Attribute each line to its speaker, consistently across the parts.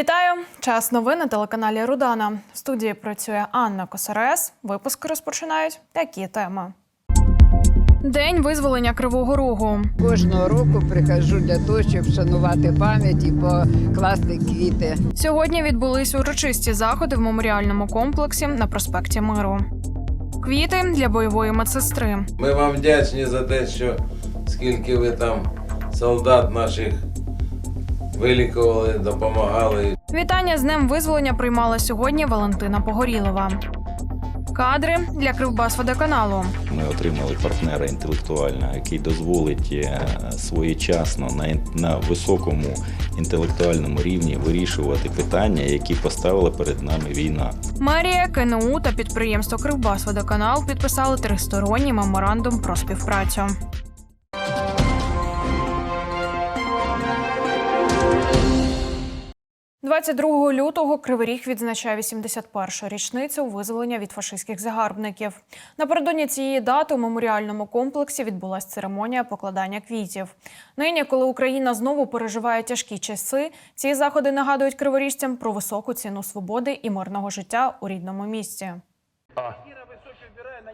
Speaker 1: Вітаю! Час новин на телеканалі Рудана. В студії працює Анна Косарес. Випуск розпочинають такі теми. День визволення Кривого Рогу.
Speaker 2: Кожного року приходжу для того, щоб вшанувати пам'ять і покласти квіти.
Speaker 1: Сьогодні відбулись урочисті заходи в меморіальному комплексі на проспекті Миру. Квіти для бойової медсестри.
Speaker 3: Ми вам вдячні за те, що скільки ви там солдат наших вилікували, допомагали.
Speaker 1: Вітання з днем визволення приймала сьогодні Валентина Погорілова. Кадри для Кривбасводоканалу.
Speaker 4: Ми отримали партнера інтелектуального, який дозволить е, своєчасно на, на високому інтелектуальному рівні вирішувати питання, які поставила перед нами війна.
Speaker 1: Мерія, КНУ та підприємство Кривбасводоканал підписали тристоронній меморандум про співпрацю. – 22 лютого Кривий Ріг відзначає 81-шу річницю визволення від фашистських загарбників. Напередодні цієї дати у меморіальному комплексі відбулася церемонія покладання квітів. Нині, коли Україна знову переживає тяжкі часи, ці заходи нагадують криворіжцям про високу ціну свободи і мирного життя у рідному місті.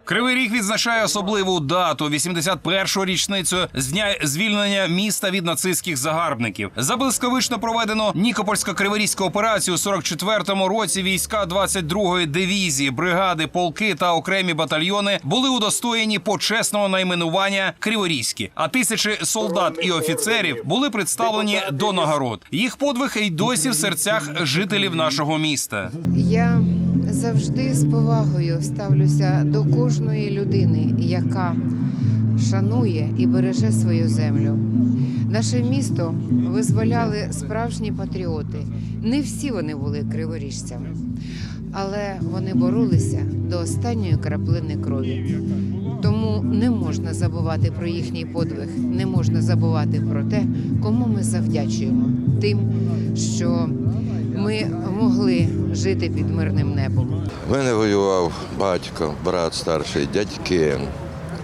Speaker 5: Кривий Ріг відзначає особливу дату 81-го річницю з дня звільнення міста від нацистських загарбників. За блискавично проведено Нікопольсько-Криворізьку операцію у 44-му році. Війська 22-ї дивізії, бригади, полки та окремі батальйони були удостоєні почесного найменування Криворізькі. А тисячі солдат і офіцерів були представлені до нагород. Їх подвиг й досі в серцях жителів нашого міста.
Speaker 2: Я завжди з повагою ставлюся до кожної людини, яка шанує і береже свою землю. Наше місто визволяли справжні патріоти. Не всі вони були криворіжцями, але вони боролися до останньої краплини крові. Тому не можна забувати про їхній подвиг, не можна забувати про те, кому ми завдячуємо тим, що ми могли жити під мирним небом.
Speaker 6: Мене воював батько, брат старший, дядьки.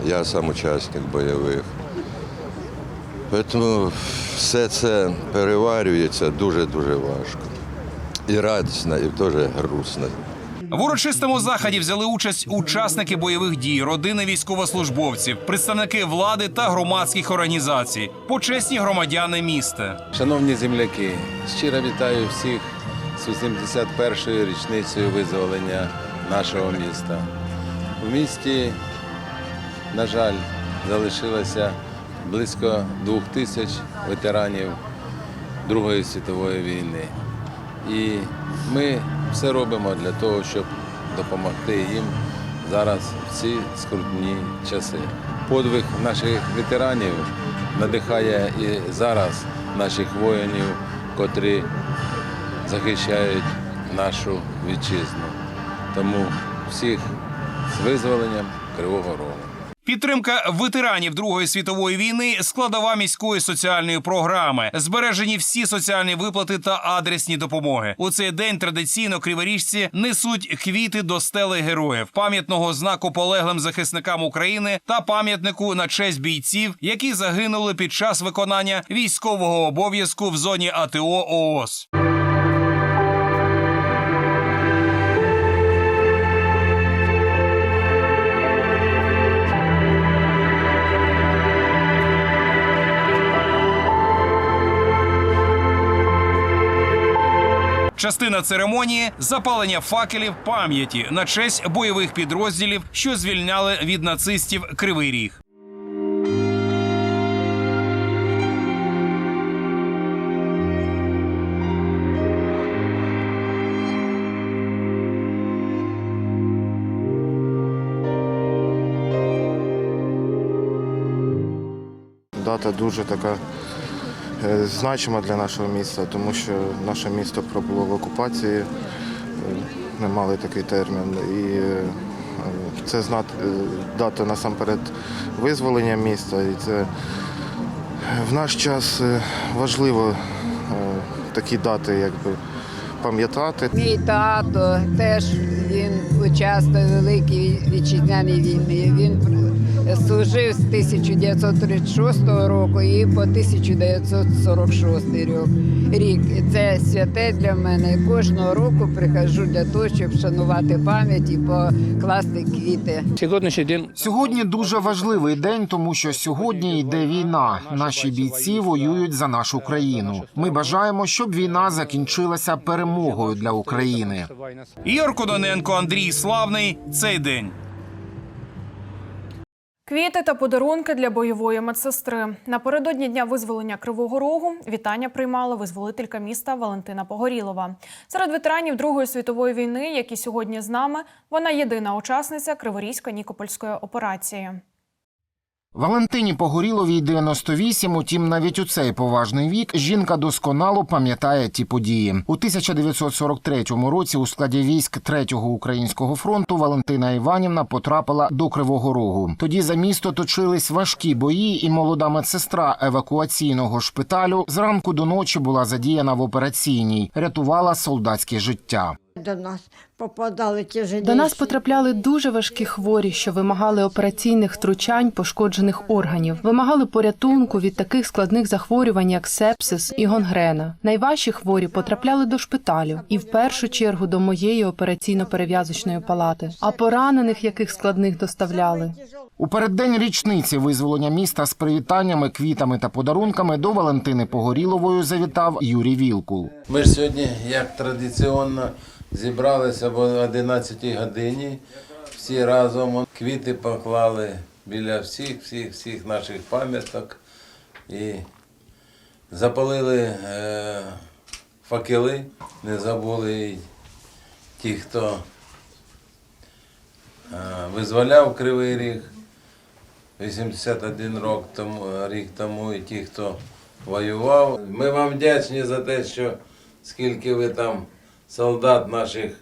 Speaker 6: Я сам учасник бойових. Тому все це переварюється дуже-дуже важко. І радісно, і теж грустно.
Speaker 5: В урочистому заході взяли участь учасники бойових дій, родини військовослужбовців, представники влади та громадських організацій, почесні громадяни міста.
Speaker 3: Шановні земляки, щиро вітаю всіх з 81-ю річницею визволення нашого міста. У місті, на жаль, залишилося близько двох тисяч ветеранів Другої світової війни. І ми все робимо для того, щоб допомогти їм зараз в ці скрутні часи. Подвиг наших ветеранів надихає і зараз наших воїнів, котрі захищають нашу вітчизну. Тому всіх з визволенням Кривого Рогу.
Speaker 5: Підтримка ветеранів Другої світової війни складова міської соціальної програми. Збережені всі соціальні виплати та адресні допомоги. У цей день традиційно криворіжці несуть квіти до стели героїв, пам'ятного знаку полеглим захисникам України та пам'ятнику на честь бійців, які загинули під час виконання військового обов'язку в зоні АТО ООС. Частина церемонії запалення факелів пам'яті на честь бойових підрозділів, що звільняли від нацистів Кривий Ріг.
Speaker 7: Дата дуже така значима для нашого міста, тому що наше місто пробуло в окупації, е, ми мали такий термін. І е, це е, дата насамперед визволення міста. І це в наш час е, важливо е, такі дати якби, пам'ятати.
Speaker 2: Мій тато теж він учасник Великої вітчизняної війни. Він
Speaker 8: служив з 1936 року і по 1946 рік. Рік І це святе для мене. Кожного року приходжу для того, щоб шанувати пам'ять і покласти квіти.
Speaker 9: Сьогоднішній день
Speaker 10: Сьогодні дуже важливий день, тому що сьогодні йде війна. Наші бійці воюють за нашу країну. Ми бажаємо, щоб війна закінчилася перемогою для України.
Speaker 5: Ігор Кононенко, Андрій Славний. Цей день.
Speaker 1: Квіти та подарунки для бойової медсестри. Напередодні дня визволення Кривого Рогу вітання приймала визволителька міста Валентина Погорілова. Серед ветеранів Другої світової війни, які сьогодні з нами, вона єдина учасниця Криворізько-Нікопольської операції.
Speaker 10: Валентині Погоріловій 98, утім, навіть у цей поважний вік жінка досконало пам'ятає ті події. У 1943 році у складі військ 3-го українського фронту Валентина Іванівна потрапила до Кривого Рогу. Тоді за місто точились важкі бої, і молода медсестра евакуаційного шпиталю зранку до ночі була задіяна в операційній, рятувала солдатське життя.
Speaker 11: До нас попадали ті ж
Speaker 12: До нас потрапляли дуже важкі хворі, що вимагали операційних втручань пошкоджених органів, вимагали порятунку від таких складних захворювань, як сепсис і гонгрена. Найважчі хворі потрапляли до шпиталю і в першу чергу до моєї операційно-перев'язочної палати. А поранених яких складних доставляли.
Speaker 10: У переддень річниці визволення міста з привітаннями, квітами та подарунками до Валентини Погорілової завітав Юрій Вілкул.
Speaker 3: Ми ж сьогодні, як традиційно, зібралися об 11 годині. Всі разом квіти поклали біля всіх, всіх, всіх наших пам'яток і запалили е, факели, не забули ті, хто е, визволяв Кривий Ріг 81 рок тому, рік тому, і ті, хто воював. Ми вам вдячні за те, що скільки ви там солдат наших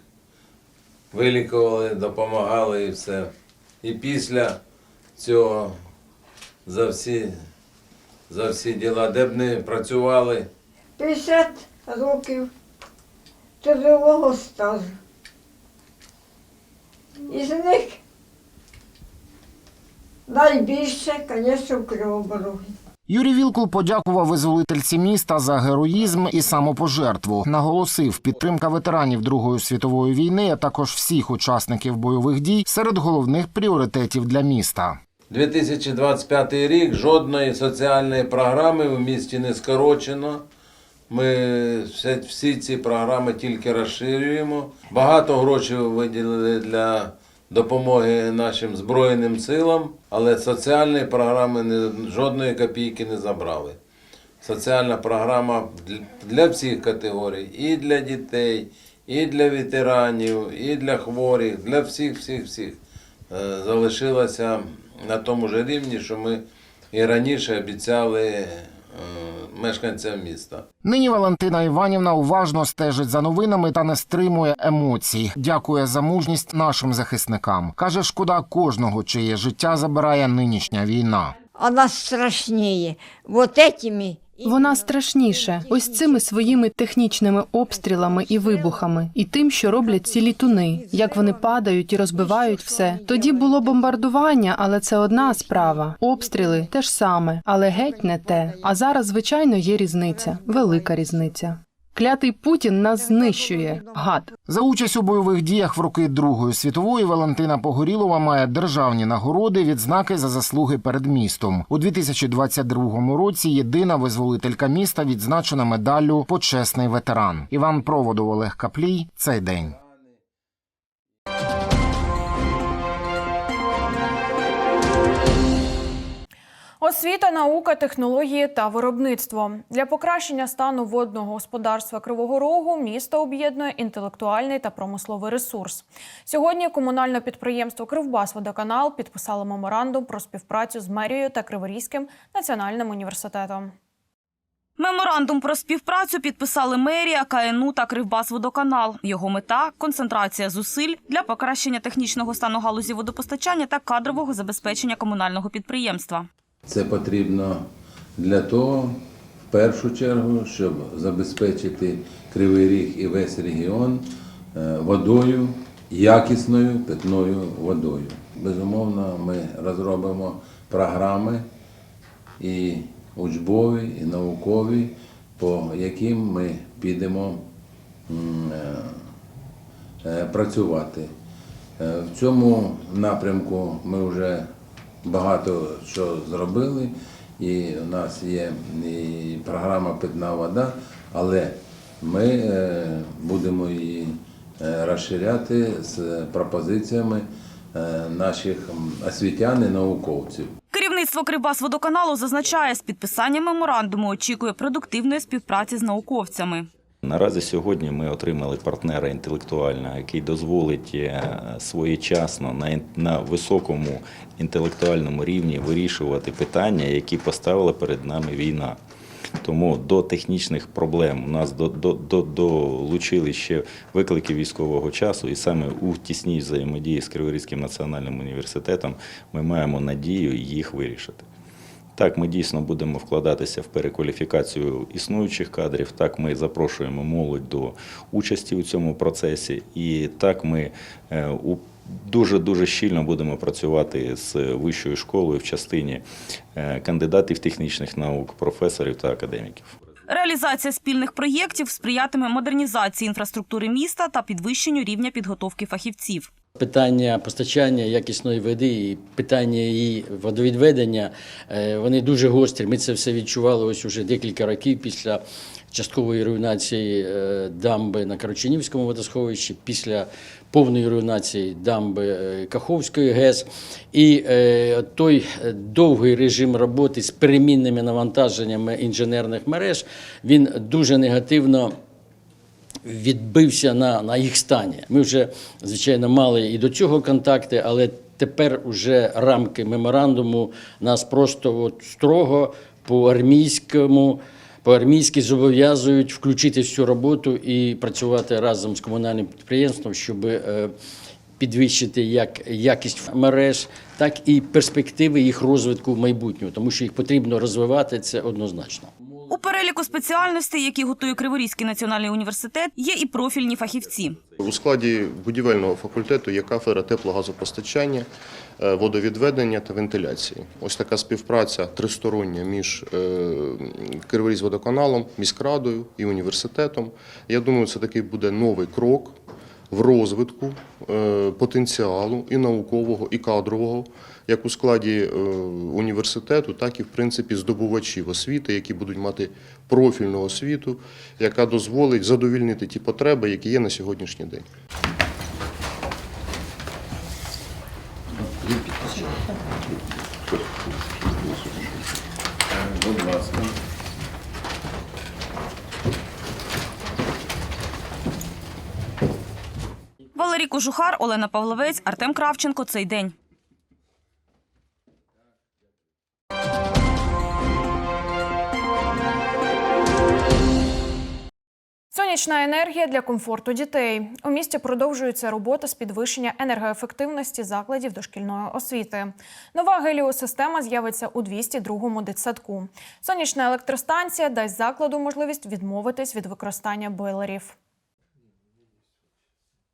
Speaker 3: вилікували, допомагали і все. І після цього за всі, за всі діла, де б не працювали,
Speaker 11: 50 років трудового стажу. Із них найбільше, звісно, в Кривому Розі.
Speaker 10: Юрій Вілкул подякував визволительці міста за героїзм і самопожертву. Наголосив, підтримка ветеранів Другої світової війни, а також всіх учасників бойових дій серед головних пріоритетів для міста.
Speaker 3: 2025 рік жодної соціальної програми в місті не скорочено. Ми всі, ці програми тільки розширюємо. Багато грошей виділили для допомоги нашим Збройним силам, але соціальної програми не, жодної копійки не забрали. Соціальна програма для- всіх категорій, і для дітей, і для ветеранів, і для хворих, для всіх, всіх, всіх е, залишилася на тому ж рівні, що ми і раніше обіцяли мешканцям міста.
Speaker 10: Нині Валентина Іванівна уважно стежить за новинами та не стримує емоцій. Дякує за мужність нашим захисникам. каже, шкода кожного, чиє життя забирає нинішня війна.
Speaker 11: Вона страшніє. Вот этими
Speaker 12: Вона страшніше ось цими своїми технічними обстрілами і вибухами, і тим, що роблять ці літуни, як вони падають і розбивають все. Тоді було бомбардування, але це одна справа. Обстріли те ж саме, але геть не те. А зараз, звичайно, є різниця, велика різниця. Клятий Путін нас знищує, гад.
Speaker 10: За участь у бойових діях в роки Другої світової Валентина Погорілова має державні нагороди, відзнаки за заслуги перед містом. У 2022 році єдина визволителька міста відзначена медаллю Почесний ветеран. Іван Проводов Олег Каплій. Цей день.
Speaker 1: Освіта, наука, технології та виробництво для покращення стану водного господарства Кривого Рогу місто об'єднує інтелектуальний та промисловий ресурс. Сьогодні комунальне підприємство Кривбасводоканал підписало меморандум про співпрацю з мерією та Криворізьким національним університетом.
Speaker 13: Меморандум про співпрацю підписали мерія, КНУ та Кривбасводоканал. Його мета концентрація зусиль для покращення технічного стану галузі водопостачання та кадрового забезпечення комунального підприємства.
Speaker 3: Це потрібно для того, в першу чергу, щоб забезпечити Кривий Ріг і весь регіон е, водою якісною питною водою. Безумовно, ми розробимо програми і учбові, і наукові, по яким ми підемо е, е, працювати. В цьому напрямку ми вже багато що зробили, і у нас є і програма Питна вода, але ми е, будемо її е, розширяти з пропозиціями е, наших освітян і науковців.
Speaker 13: Керівництво Кривбасводоканалу зазначає, з підписанням меморандуму очікує продуктивної співпраці з науковцями.
Speaker 4: Наразі сьогодні ми отримали партнера інтелектуального, який дозволить е, своєчасно на, на високому інтелектуальному рівні вирішувати питання, які поставила перед нами війна. Тому до технічних проблем у нас до, до, до, долучили ще виклики військового часу, і саме у тісній взаємодії з Криворізьким національним університетом ми маємо надію їх вирішити. Так, ми дійсно будемо вкладатися в перекваліфікацію існуючих кадрів. Так, ми запрошуємо молодь до участі у цьому процесі, і так ми е, у дуже дуже щільно будемо працювати з вищою школою в частині е, кандидатів технічних наук, професорів та академіків.
Speaker 13: Реалізація спільних проєктів сприятиме модернізації інфраструктури міста та підвищенню рівня підготовки фахівців.
Speaker 9: Питання постачання якісної води і питання її водовідведення е, вони дуже гострі. Ми це все відчували ось уже декілька років після часткової руйнації е, дамби на Карочинівському водосховищі, після повної руйнації дамби е, Каховської ГЕС. І той довгий режим роботи з перемінними навантаженнями інженерних мереж він дуже негативно відбився на, на їх стані. Ми вже, звичайно, мали і до цього контакти, але тепер уже рамки меморандуму нас просто от строго по армійському. По-армійськи зобов'язують включити всю роботу і працювати разом з комунальним підприємством, щоб е, підвищити як якість мереж, так і перспективи їх розвитку в майбутньому, тому що їх потрібно розвивати це однозначно.
Speaker 13: У переліку спеціальностей, які готує Криворізький національний університет, є і профільні фахівці.
Speaker 7: У складі будівельного факультету є кафедра теплогазопостачання, е, водовідведення та вентиляції. Ось така співпраця тристороння між е, Криворізводоканалом, міськрадою і університетом. Я думаю, це такий буде новий крок в розвитку е, потенціалу і наукового, і кадрового, як у складі е, університету, так і в принципі здобувачів освіти, які будуть мати профільну освіту, яка дозволить задовільнити ті потреби, які є на сьогоднішній день.
Speaker 3: Будь ласка.
Speaker 13: Валерій Кожухар, Олена Павловець, Артем Кравченко. Цей день.
Speaker 1: Сонячна енергія для комфорту дітей. У місті продовжується робота з підвищення енергоефективності закладів дошкільної освіти. Нова геліосистема з'явиться у 202-му дитсадку. Сонячна електростанція дасть закладу можливість відмовитись від використання бойлерів.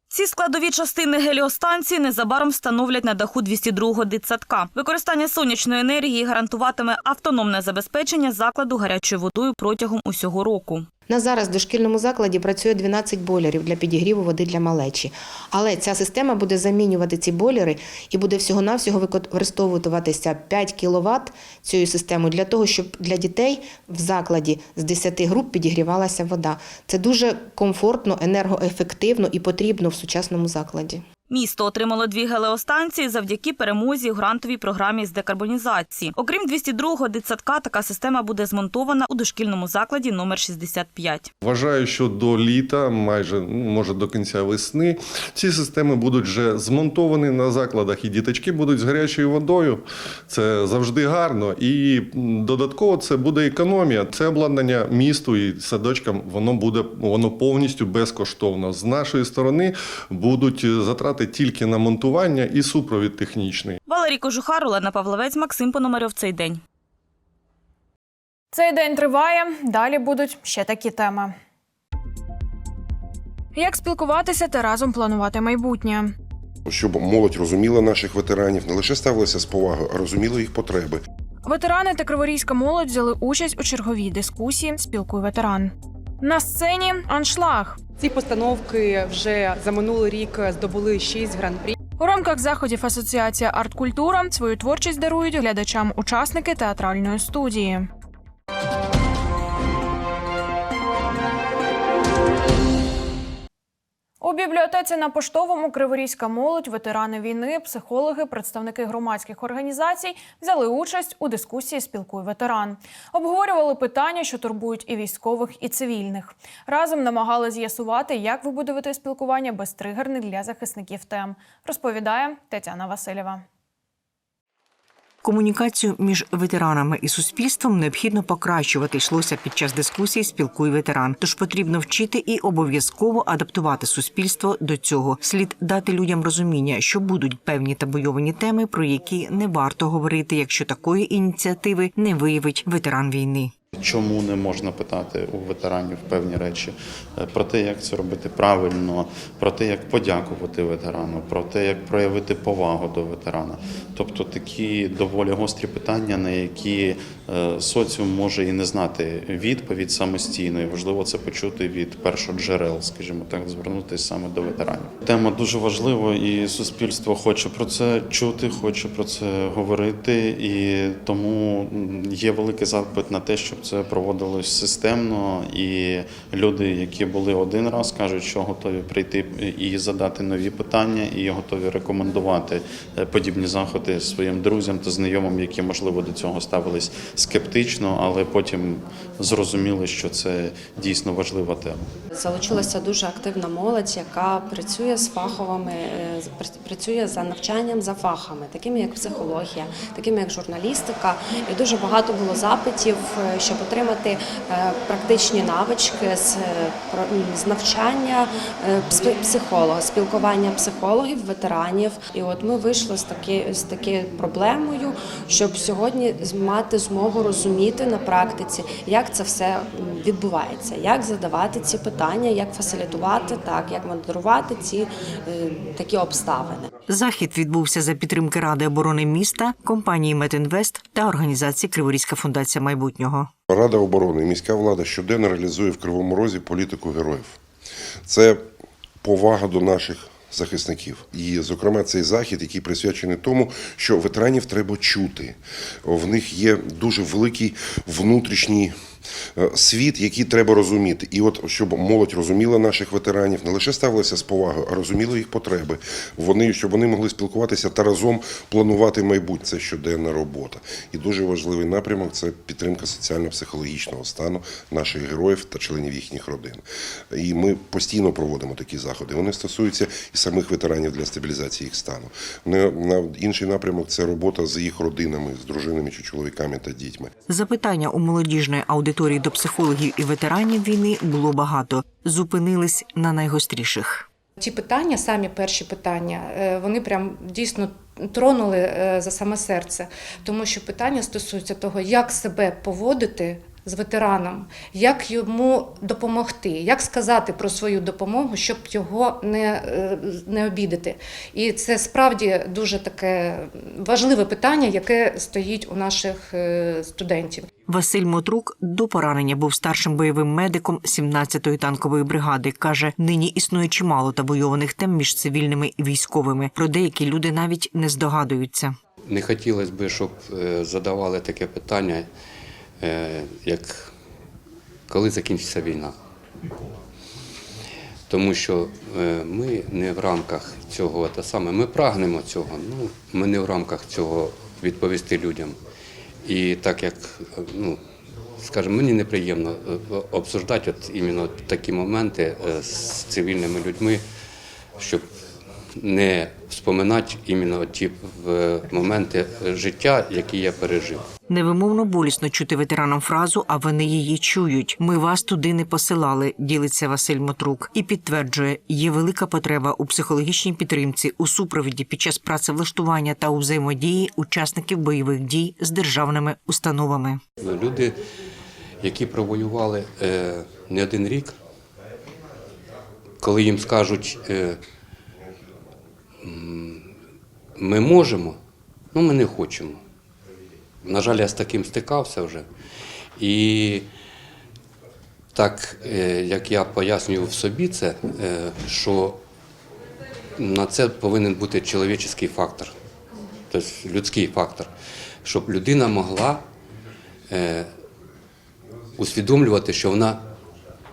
Speaker 13: Ці складові частини геліостанції незабаром встановлять на даху 202-го дитсадка. Використання сонячної енергії гарантуватиме автономне забезпечення закладу гарячою водою протягом усього року.
Speaker 14: На зараз в дошкільному закладі працює 12 бойлерів для підігріву води для малечі. Але ця система буде замінювати ці бойлери і буде всього-навсього використовуватися 5 кВт цією системою для того, щоб для дітей в закладі з 10 груп підігрівалася вода. Це дуже комфортно, енергоефективно і потрібно в сучасному закладі.
Speaker 13: Місто отримало дві гелеостанції завдяки перемозі у грантовій програмі з декарбонізації. Окрім 202-го дитсадка, така система буде змонтована у дошкільному закладі номер 65.
Speaker 15: Вважаю, що до літа, майже ну, може до кінця весни, ці системи будуть вже змонтовані на закладах, і діточки будуть з гарячою водою. Це завжди гарно. І додатково це буде економія. Це обладнання місту і садочкам. Воно буде воно повністю безкоштовно. З нашої сторони будуть затрати тільки на монтування і супровід технічний.
Speaker 13: Валерій Кожухар, Олена Павловець, Максим Пономарьов. Цей день.
Speaker 1: Цей день триває. Далі будуть ще такі теми. Як спілкуватися та разом планувати майбутнє?
Speaker 16: щоб молодь розуміла наших ветеранів, не лише ставилася з повагою, а розуміла їх потреби.
Speaker 1: Ветерани та криворізька молодь взяли участь у черговій дискусії Спілкуй ветеран. На сцені аншлаг.
Speaker 17: Ці постановки вже за минулий рік здобули 6 гран-прі.
Speaker 1: У рамках заходів Асоціація Арткультура свою творчість дарують глядачам учасники театральної студії. У бібліотеці на поштовому Криворізька молодь, ветерани війни, психологи, представники громадських організацій взяли участь у дискусії Спілкуй ветеран. Обговорювали питання, що турбують і військових, і цивільних. Разом намагали з'ясувати, як вибудувати спілкування без тригерних для захисників тем. Розповідає Тетяна Васильєва.
Speaker 18: Комунікацію між ветеранами і суспільством необхідно покращувати. Йшлося під час дискусії Спілкуй ветеран. Тож потрібно вчити і обов'язково адаптувати суспільство до цього. Слід дати людям розуміння, що будуть певні табойовані теми, про які не варто говорити, якщо такої ініціативи не виявить ветеран війни.
Speaker 19: Чому не можна питати у ветеранів певні речі Е, про те, як це робити правильно, про те, як подякувати ветерану, про те, як проявити повагу до ветерана. Тобто такі доволі гострі питання, на які соціум може і не знати відповідь самостійно. І важливо це почути від першоджерел, скажімо так, звернутися саме до ветеранів. Тема дуже важлива, і суспільство хоче про це чути, хоче про це говорити, і тому є великий запит на те, щоб це проводилось системно. І люди, які були один раз, кажуть, що готові прийти і задати нові питання, і готові рекомендувати е, подібні заходи своїм друзям та знайомим, які можливо до цього ставились скептично, але потім зрозуміли, що це дійсно важлива тема.
Speaker 20: Залучилася дуже активна молодь, яка працює з фаховими, е, працює за навчанням за фахами, такими як психологія, такими як журналістика. І дуже багато було запитів, е, щоб отримати е, практичні навички з, з навчання психолога, спілкування психологів, ветеранів. І от ми вийшли з такі з такою проблемою, щоб сьогодні мати змогу розуміти на практиці, як це все відбувається, як задавати ці питання, як фасилітувати, так як модерувати ці е, такі обставини.
Speaker 18: Захід відбувся за підтримки Ради оборони міста, компанії Метінвест та організації Криворізька фундація майбутнього.
Speaker 16: Рада оборони і міська влада щоденно реалізує в Кривому Розі політику героїв. Це повага до наших захисників. І, зокрема, цей захід, який присвячений тому, що ветеранів треба чути. В них є дуже великий внутрішній світ, який треба розуміти. І от щоб молодь розуміла наших ветеранів, не лише ставилася з повагою, а розуміла їх потреби. Вони щоб вони могли спілкуватися та разом планувати майбутнє. Це щоденна робота. І дуже важливий напрямок це підтримка соціально-психологічного стану наших героїв та членів їхніх родин. І ми постійно проводимо такі заходи. Вони стосуються і самих ветеранів для стабілізації їх стану. На інший напрямок це робота з їх родинами, з дружинами чи чоловіками та дітьми.
Speaker 18: Запитання у молодіжної аудиторії до психологів і ветеранів війни було багато. Зупинились на найгостріших.
Speaker 21: Ті питання, самі перші питання, е, вони прям дійсно тронули е, за саме серце, тому що питання стосуються того, як себе поводити з ветераном, як йому допомогти, як сказати про свою допомогу, щоб його не, е, не обідати. І це справді дуже таке важливе питання, яке стоїть у наших е, студентів.
Speaker 18: Василь Мотрук до поранення був старшим бойовим медиком 17-ї танкової бригади. каже, нині існує чимало табойованих тем між цивільними і військовими. Про деякі люди навіть не здогадуються.
Speaker 22: Не хотілося б, щоб е, задавали таке питання, як коли закінчиться війна. Тому що е, ми не в рамках цього, те саме, ми прагнемо цього, ну, ми не в рамках цього відповісти людям. І так як, е, ну, скажімо, мені неприємно е, обсуждати от іменно такі моменти е, з цивільними людьми, щоб не вспоминати іменно ті е, моменти життя, які я пережив.
Speaker 18: Невимовно болісно чути ветеранам фразу, а вони її чують. Ми вас туди не посилали, ділиться Василь Мотрук і підтверджує, є велика потреба у психологічній підтримці, у супровіді під час працевлаштування та у взаємодії учасників бойових дій з державними установами.
Speaker 22: Люди, які провоювали е, не один рік, коли їм скажуть, е, ми можемо, ну ми не хочемо. На жаль, я з таким стикався вже. І так, е, як я пояснюю в собі це, е, що на це повинен бути чоловічий фактор, тобто людський фактор, щоб людина могла е, усвідомлювати, що вона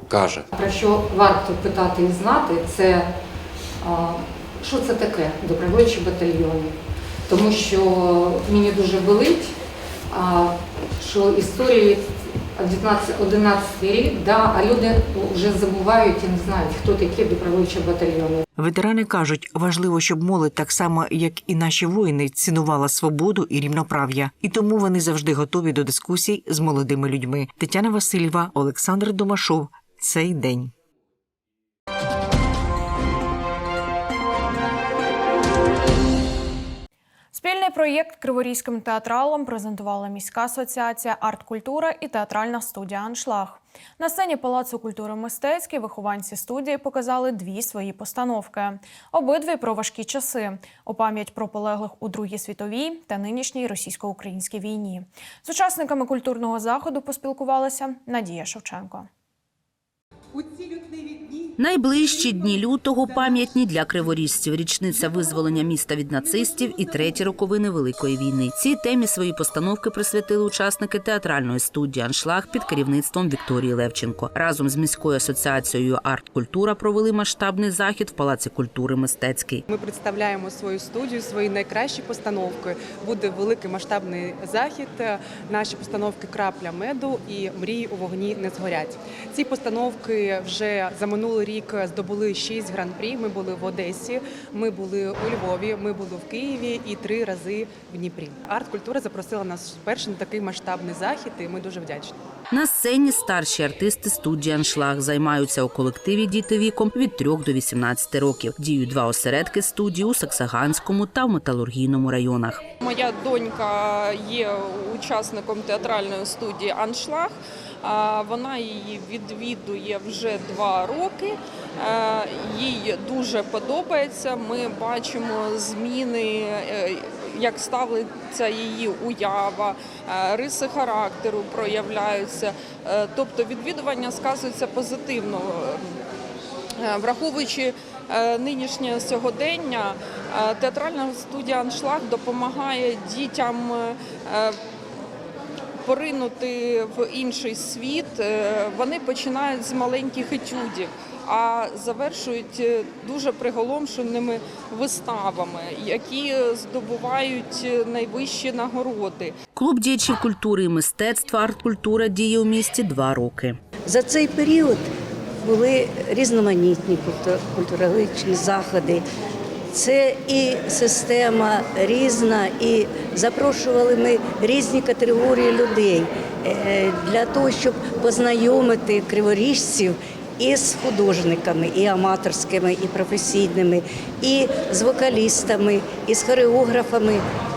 Speaker 22: каже.
Speaker 23: Про що варто питати і знати, це що це таке добровольчі батальйони. Тому що мені дуже болить, що історії 19, 11 рік, да, а люди вже забувають і не знають, хто такі добровольчі батальйони.
Speaker 18: Ветерани кажуть, важливо, щоб молодь так само, як і наші воїни, цінувала свободу і рівноправ'я, і тому вони завжди готові до дискусій з молодими людьми. Тетяна Васильєва, Олександр Домашов. Цей день.
Speaker 1: Спільний проєкт криворізьким театралам презентувала міська асоціація арт-культура і театральна студія Аншлаг. На сцені Палацу культури мистецький вихованці студії показали дві свої постановки. Обидві про важкі часи у пам'ять про полеглих у Другій світовій та нинішній російсько-українській війні. З учасниками культурного заходу поспілкувалася Надія Шевченко.
Speaker 24: Найближчі дні лютого пам'ятні для криворіжців. Річниця визволення міста від нацистів і треті роковини Великої війни. Цій темі свої постановки присвятили учасники театральної студії Аншлаг під керівництвом Вікторії Левченко. Разом з міською асоціацією арт-культура провели масштабний захід в Палаці культури мистецький.
Speaker 17: Ми представляємо свою студію, свої найкращі постановки. Буде великий масштабний захід. Наші постановки Крапля меду і Мрії у вогні не згорять. Ці постановки вже за минулий рік здобули шість гран-прі. Ми були в Одесі, ми були у Львові, ми були в Києві і три рази в Дніпрі. Арт-культура запросила нас вперше на такий масштабний захід, і ми дуже вдячні.
Speaker 24: На сцені старші артисти студії Аншлаг займаються у колективі діти віком від 3 до 18 років. Діють два осередки студії у Саксаганському та в Металургійному районах.
Speaker 25: Моя донька є учасником театральної студії Аншлаг. А, Вона її відвідує вже два роки. Е, Їй дуже подобається. Ми бачимо зміни, е, як ставиться її уява, е, риси характеру проявляються. Тобто відвідування сказується позитивно. Враховуючи нинішнє сьогодення, театральна студія Аншлаг допомагає дітям поринути в інший світ. Вони починають з маленьких етюдів, а завершують е, дуже приголомшеними виставами, які здобувають найвищі нагороди.
Speaker 24: Клуб діячів культури і мистецтва арт-культура діє у місті два роки.
Speaker 26: За цей період були різноманітні культу- культурологічні заходи. Це і система різна, і запрошували ми різні категорії людей е, для того, щоб познайомити криворіжців із художниками, і аматорськими, і професійними, і з вокалістами, і з хореографами,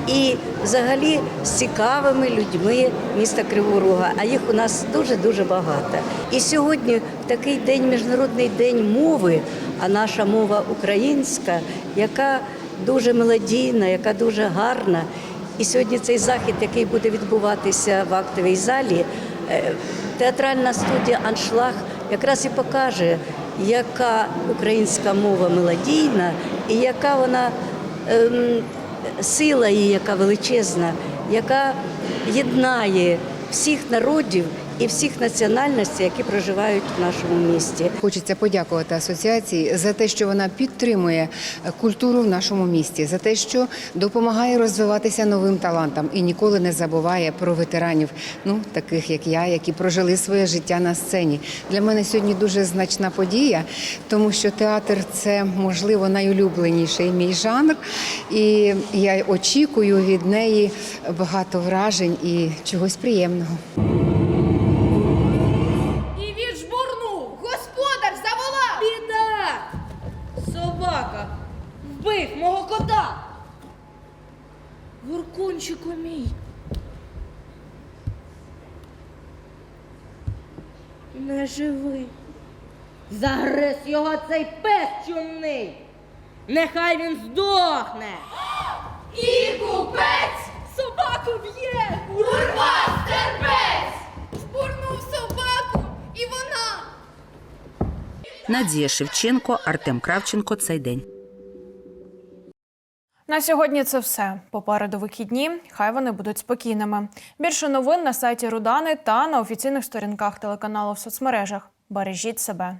Speaker 26: і взагалі з цікавими людьми міста Кривого. А їх у нас дуже дуже багато. І сьогодні, такий день, міжнародний день мови, а наша мова українська, яка дуже мелодійна, яка дуже гарна. І сьогодні цей захід, який буде відбуватися в актовій залі, е, театральна студія Аншлаг якраз і покаже, яка українська мова мелодійна і яка вона ем, сила її, яка величезна, яка єднає всіх народів і всіх національностей, які проживають в нашому місті.
Speaker 27: Хочеться подякувати асоціації за те, що вона підтримує культуру в нашому місті, за те, що допомагає розвиватися новим талантам і ніколи не забуває про ветеранів, ну таких як я, які прожили своє життя на сцені. Для мене сьогодні дуже значна подія, тому що театр це можливо найулюбленіший мій жанр, і я очікую від неї багато вражень і чогось приємного.
Speaker 28: Вбив мого кота. Гуркунчику мій. Не живий. Загриз його цей пес чумний. Нехай він здохне. І купець собаку б'є. Урва терпець. Шпурнув собаку, і вона.
Speaker 24: Надія Шевченко, Артем Кравченко. Цей день.
Speaker 1: На сьогодні це все. Попереду вихідні. Хай вони будуть спокійними. Більше новин на сайті Рудани та на офіційних сторінках телеканалу в соцмережах. Бережіть себе.